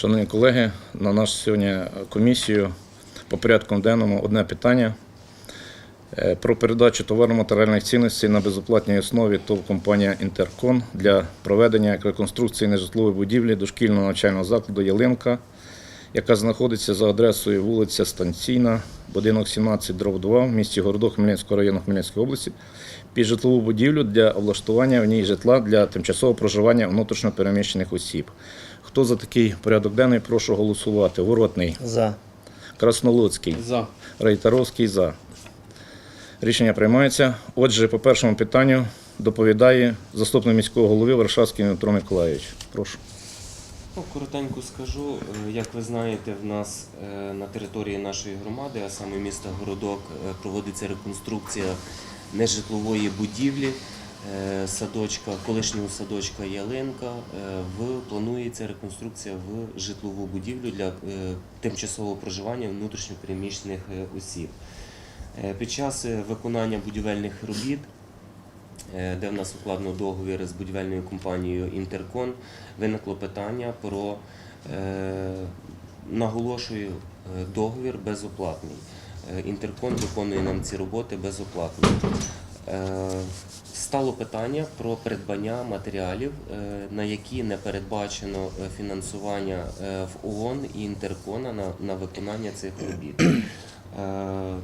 Шановні колеги, на нашу сьогодні комісію по порядку денному одне питання. Е, про передачу товарно-матеріальних цінностей на безоплатній основі ТОВ компанія Інтеркон для проведення реконструкції нежитлової будівлі дошкільного навчального закладу Ялинка, яка знаходиться за адресою вулиця Станційна, будинок 17, дроб 2 в місті Городок Хмельницького району Хмельницької області під житлову будівлю для облаштування в ній житла для тимчасового проживання внутрішньо переміщених осіб. Хто за такий порядок денний, прошу голосувати. Воротний, За. Краснолуцький, За. Рейтеровський за. Рішення приймається. Отже, по першому питанню доповідає заступник міського голови Варшавський Дмитро Миколаївич. Прошу. Коротенько скажу, Е, як ви знаєте, в нас е, на території нашої громади, а саме міста Городок, е, проводиться реконструкція нежитлової будівлі садочка, колишнього садочка Ялинка. В планується реконструкція в житлову будівлю для тимчасового проживання внутрішньопереміщених осіб. Під час виконання будівельних робіт де в нас укладено договір з будівельною компанією Інтеркон, виникло питання про е, наголошую е, договір безоплатний. Е, Інтеркон виконує нам ці роботи безоплатно. Е, Стало питання про придбання матеріалів, е, на які не передбачено е, фінансування е, в ООН і Інтеркона на, на виконання цих робіт. Е,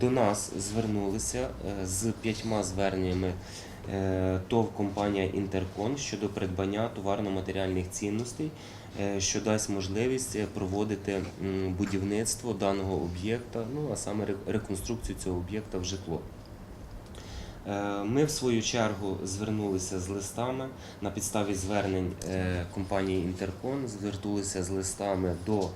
До нас звернулися е, з п'ятьма зверненнями е, ТОВ компанія Інтеркон щодо придбання товарно-матеріальних цінностей, е, що дасть можливість е, проводити будівництво даного об'єкта, ну а саме реконструкцію цього об'єкта в житло. Е, Ми, в свою чергу, звернулися з листами на підставі звернень е, компанії Інтеркон, звернулися з листами до е,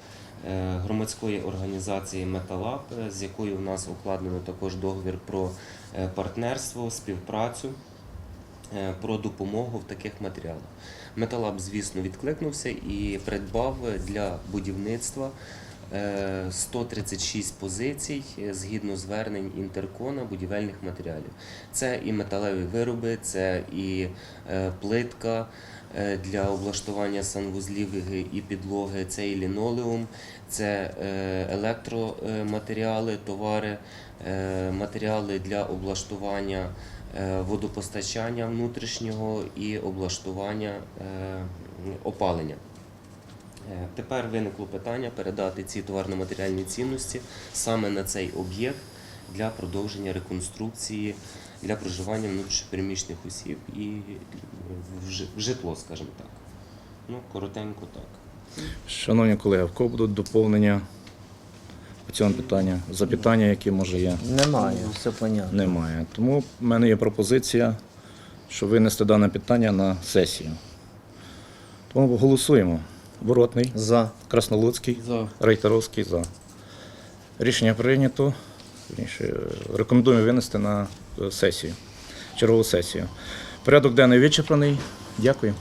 громадської організації Металаб, е, з якою в нас укладено також договір про е, партнерство, співпрацю. Е, Про допомогу в таких матеріалах. Металаб, звісно, відкликнувся і придбав для будівництва 136 позицій е, згідно звернень інтеркона будівельних матеріалів. Це і металеві вироби, це і е, плитка е, для облаштування санвузлів і підлоги, це і лінолеум, це е, електроматеріали, товари, е, матеріали для облаштування е, водопостачання внутрішнього і облаштування е, опалення. Е, Тепер виникло питання передати ці товарно-матеріальні цінності саме на цей об'єкт для продовження реконструкції для проживання внутрішньопереміщених осіб і в в житло, скажімо так. Ну, коротенько так. Шановні колеги, в кого будуть доповнення по цьому питанню? Запитання, які може є? Немає, все понятно. Немає. Тому в мене є пропозиція, щоб винести дане питання на сесію. Тому голосуємо. Воротний, За. Краснолуцький, За. Рейтеровський за. Рішення прийнято. Рекомендуємо винести на е, сесію, чергову сесію. Порядок денний вичерпаний. Дякую.